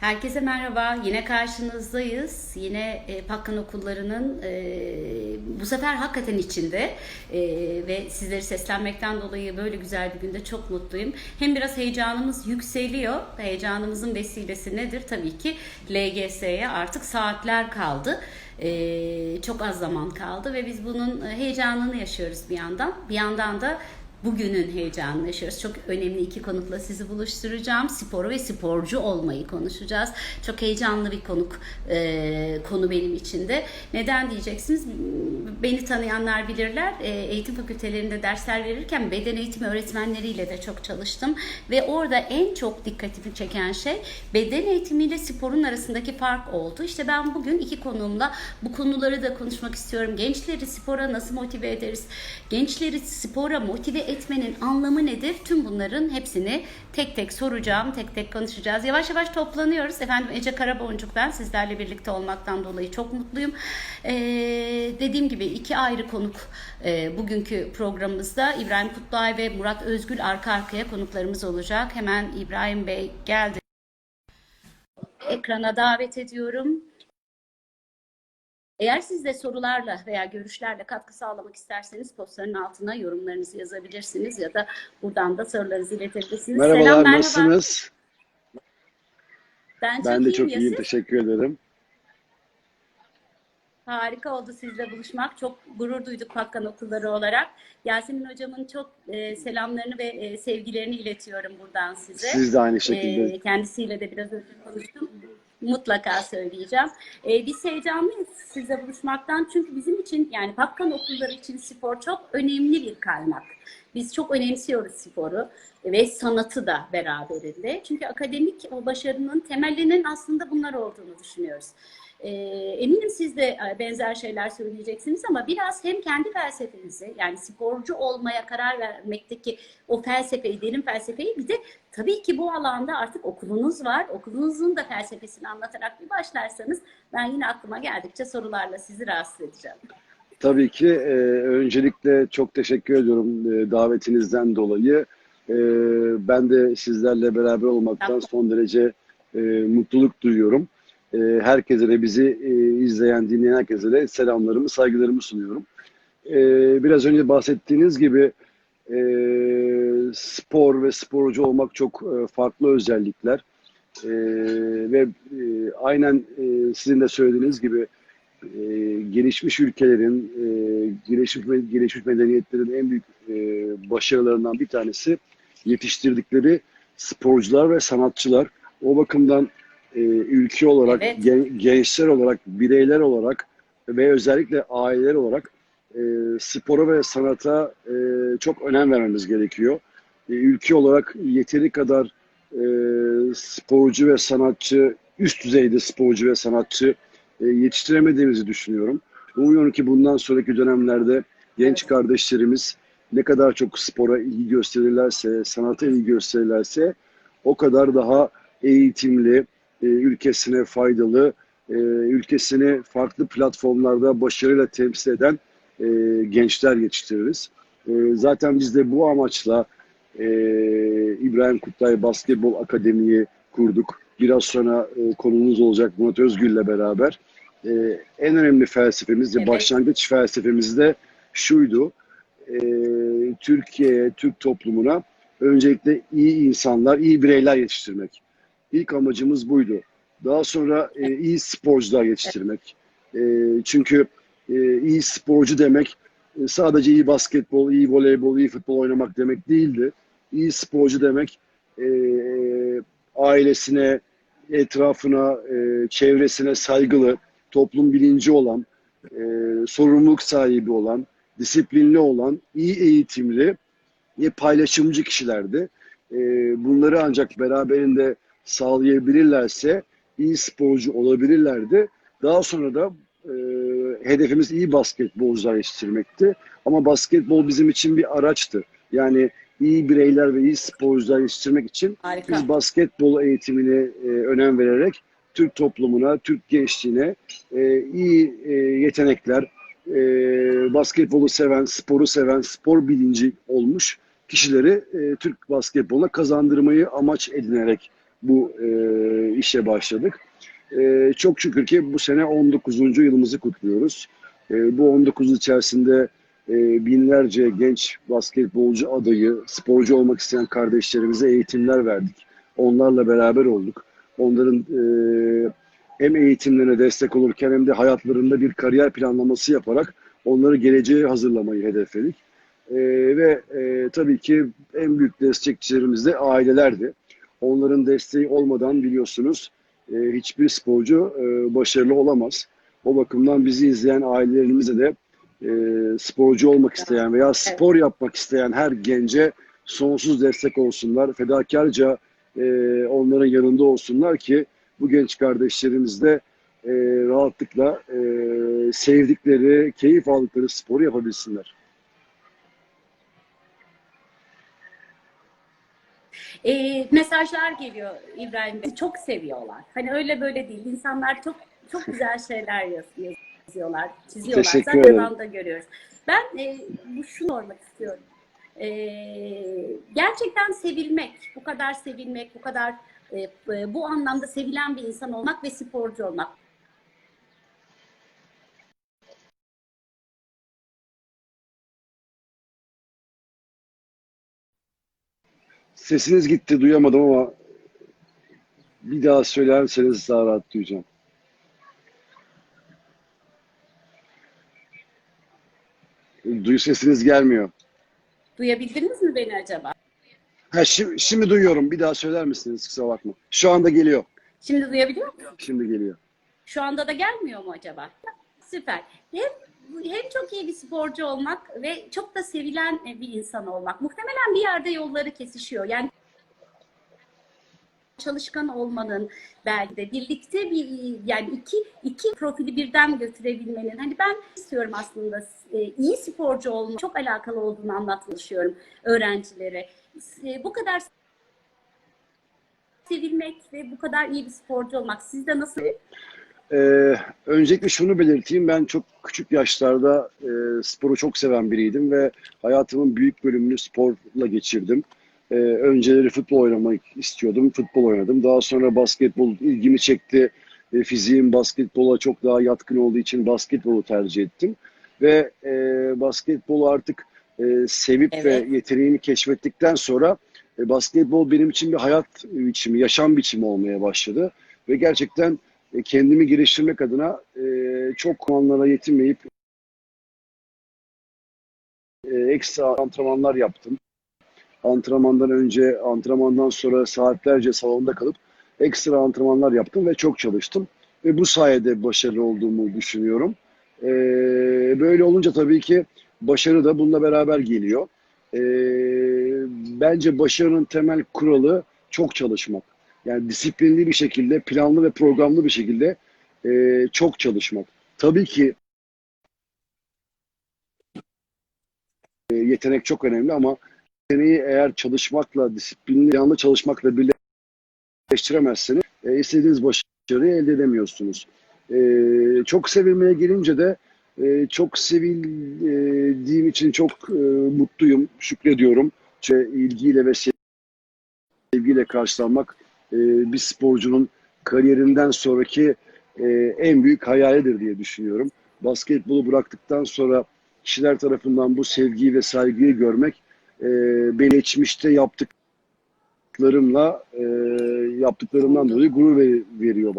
Herkese merhaba. Yine karşınızdayız. Yine e, Pakkan Okulları'nın e, bu sefer hakikaten içinde e, ve sizleri seslenmekten dolayı böyle güzel bir günde çok mutluyum. Hem biraz heyecanımız yükseliyor. Heyecanımızın vesilesi nedir? Tabii ki LGS'ye artık saatler kaldı. E, çok az zaman kaldı ve biz bunun heyecanını yaşıyoruz bir yandan. Bir yandan da bugünün heyecanını yaşıyoruz. Çok önemli iki konukla sizi buluşturacağım. Sporu ve sporcu olmayı konuşacağız. Çok heyecanlı bir konuk e, konu benim için de. Neden diyeceksiniz? Beni tanıyanlar bilirler. E, eğitim fakültelerinde dersler verirken beden eğitimi öğretmenleriyle de çok çalıştım. Ve orada en çok dikkatimi çeken şey beden eğitimiyle sporun arasındaki fark oldu. İşte ben bugün iki konuğumla bu konuları da konuşmak istiyorum. Gençleri spora nasıl motive ederiz? Gençleri spora motive etmenin anlamı nedir? Tüm bunların hepsini tek tek soracağım, tek tek konuşacağız. Yavaş yavaş toplanıyoruz. Efendim Ece Karaboncuk ben sizlerle birlikte olmaktan dolayı çok mutluyum. Ee, dediğim gibi iki ayrı konuk e, bugünkü programımızda İbrahim Kutluay ve Murat Özgül arka arkaya konuklarımız olacak. Hemen İbrahim Bey geldi. Ekrana davet ediyorum. Eğer siz de sorularla veya görüşlerle katkı sağlamak isterseniz postların altına yorumlarınızı yazabilirsiniz ya da buradan da sorularınızı iletebilirsiniz. Merhabalar, Selam, merhaba. nasılsınız? Ben çok Ben de iyiyim çok iyiyim, siz? teşekkür ederim. Harika oldu sizle buluşmak. Çok gurur duyduk Pakkan Okulları olarak. Yasemin Hocam'ın çok e, selamlarını ve e, sevgilerini iletiyorum buradan size. Siz de aynı şekilde. E, kendisiyle de biraz önce konuştum. Mutlaka söyleyeceğim. E, biz heyecanlıyız sizle buluşmaktan. Çünkü bizim için yani Pakkan Okulları için spor çok önemli bir kaynak. Biz çok önemsiyoruz sporu ve sanatı da beraberinde. Çünkü akademik başarının temelinin aslında bunlar olduğunu düşünüyoruz. E, eminim siz de e, benzer şeyler söyleyeceksiniz ama biraz hem kendi felsefenizi yani sporcu olmaya karar vermekteki o felsefeyi, derin felsefeyi bir de tabii ki bu alanda artık okulunuz var. Okulunuzun da felsefesini anlatarak bir başlarsanız ben yine aklıma geldikçe sorularla sizi rahatsız edeceğim. Tabii ki e, öncelikle çok teşekkür ediyorum e, davetinizden dolayı. E, ben de sizlerle beraber olmaktan son derece e, mutluluk duyuyorum. E, herkese de bizi e, izleyen, dinleyen herkese de selamlarımı, saygılarımı sunuyorum. E, biraz önce bahsettiğiniz gibi e, spor ve sporcu olmak çok e, farklı özellikler. E, ve e, aynen e, sizin de söylediğiniz gibi e, gelişmiş ülkelerin, e, gelişmiş, gelişmiş medeniyetlerin en büyük e, başarılarından bir tanesi yetiştirdikleri sporcular ve sanatçılar. O bakımdan e, ülke olarak, Evet. gen- gençler olarak, bireyler olarak ve özellikle aileler olarak e, spora ve sanata e, çok önem vermemiz gerekiyor. E, ülke olarak yeteri kadar e, sporcu ve sanatçı, üst düzeyde sporcu ve sanatçı e, yetiştiremediğimizi düşünüyorum. Umuyorum ki bundan sonraki dönemlerde genç kardeşlerimiz ne kadar çok spora ilgi gösterirlerse, sanata ilgi gösterirlerse o kadar daha eğitimli, e, ülkesine faydalı, e, ülkesini farklı platformlarda başarıyla temsil eden gençler yetiştiririz. Zaten biz de bu amaçla İbrahim Kutlay Basketbol Akademi'yi kurduk. Biraz sonra e, konumuz olacak Murat Özgül'le beraber. E, en önemli felsefemiz ve Evet. başlangıç felsefemiz de şuydu. E, Türkiye'ye, Türk toplumuna öncelikle iyi insanlar, iyi bireyler yetiştirmek. İlk amacımız buydu. Daha sonra e, iyi sporcular yetiştirmek. E, çünkü e, iyi sporcu demek e, sadece iyi basketbol, iyi voleybol, iyi futbol oynamak demek değildi. İyi sporcu demek e, ailesine, etrafına, e, çevresine saygılı, toplum bilinci olan, e, sorumluluk sahibi olan, disiplinli olan, iyi eğitimli ve paylaşımcı kişilerdi. E, bunları ancak beraberinde sağlayabilirlerse iyi sporcu olabilirlerdi. Daha sonra da e, hedefimiz iyi basketbolcular yetiştirmekti. Ama basketbol bizim için bir araçtı. Yani iyi bireyler ve iyi sporcular yetiştirmek için Harika. biz basketbol eğitimine e, önem vererek Türk toplumuna, Türk gençliğine e, iyi e, yetenekler, e, basketbolu seven, sporu seven, spor bilinci olmuş kişileri e, Türk basketboluna kazandırmayı amaç edinerek bu e, işe başladık. E, çok şükür ki bu sene 19. yılımızı kutluyoruz. E, bu 19 yıl içerisinde e, binlerce genç basketbolcu adayı, sporcu olmak isteyen kardeşlerimize eğitimler verdik. Onlarla beraber olduk. Onların e, hem eğitimlerine destek olurken hem de hayatlarında bir kariyer planlaması yaparak onları geleceğe hazırlamayı hedefledik. E, ve e, tabii ki en büyük destekçilerimiz de ailelerdi. Onların desteği olmadan biliyorsunuz e, hiçbir sporcu e, başarılı olamaz. O bakımdan bizi izleyen ailelerimize de e, sporcu olmak isteyen veya spor yapmak isteyen her gence sonsuz destek olsunlar. Fedakarca e, onların yanında olsunlar ki bu genç kardeşlerimiz de e, rahatlıkla e, sevdikleri, keyif aldıkları sporu yapabilsinler. E, mesajlar geliyor İbrahim Bey. Çok seviyorlar. Hani öyle böyle değil. İnsanlar çok çok güzel şeyler yaz- yazıyorlar, çiziyorlar. Teşekkür Zaten ederim. devamda görüyoruz. Ben e, bu şunu sormak istiyorum. E, gerçekten sevilmek, bu kadar sevilmek, bu kadar e, e, bu anlamda sevilen bir insan olmak ve sporcu olmak. Sesiniz gitti duyamadım ama bir daha söylerseniz daha rahat duyacağım. Duyu sesiniz gelmiyor. Duyabildiniz mi beni acaba? Ha, şimdi, şimdi duyuyorum. Bir daha söyler misiniz? Kusura bakma. Şu anda geliyor. Şimdi duyabiliyor musunuz? Şimdi geliyor. Şu anda da gelmiyor mu acaba? Süper. Hem, hem çok iyi bir sporcu olmak ve çok da sevilen bir insan olmak. Muhtemelen bir yerde yolları kesişiyor. Yani çalışkan olmanın belki de birlikte bir yani iki iki profili birden götürebilmenin hani ben istiyorum aslında e, iyi sporcu olma çok alakalı olduğunu anlatmak istiyorum öğrencilere. E, bu kadar sevilmek ve bu kadar iyi bir sporcu olmak sizde nasıl Ee, öncelikle şunu belirteyim. Ben çok küçük yaşlarda e, sporu çok seven biriydim ve hayatımın büyük bölümünü sporla geçirdim. Ee, önceleri futbol oynamak istiyordum. Futbol oynadım. Daha sonra basketbol ilgimi çekti. E, fiziğim basketbola çok daha yatkın olduğu için basketbolu tercih ettim. Ve e, basketbolu artık e, sevip Evet. ve yeteneğimi keşfettikten sonra e, basketbol benim için bir hayat biçimi, yaşam biçimi olmaya başladı. Ve gerçekten e, kendimi geliştirmek adına e, çok anlara yetinmeyip e, ekstra antrenmanlar yaptım. Antrenmandan önce, antrenmandan sonra saatlerce salonda kalıp ekstra antrenmanlar yaptım ve çok çalıştım. Ve bu sayede başarılı olduğumu düşünüyorum. E, böyle olunca tabii ki başarı da bununla beraber geliyor. E, bence başarının temel kuralı çok çalışmak. Yani disiplinli bir şekilde, planlı ve programlı bir şekilde e, çok çalışmak. Tabii ki e, yetenek çok önemli ama yeteneği eğer çalışmakla, disiplinli, planlı çalışmakla birleştiremezseniz e, istediğiniz başarıyı elde edemiyorsunuz. E, çok sevilmeye gelince de e, çok sevildiğim için çok e, mutluyum, şükrediyorum. İşte ilgiyle ve sevgiyle karşılanmak e, bir sporcunun kariyerinden sonraki e, en büyük hayalidir diye düşünüyorum. Basketbolu bıraktıktan sonra kişiler tarafından bu sevgiyi ve saygıyı görmek e, beni yaptıklarımla e, yaptıklarımdan dolayı gurur ver- veriyor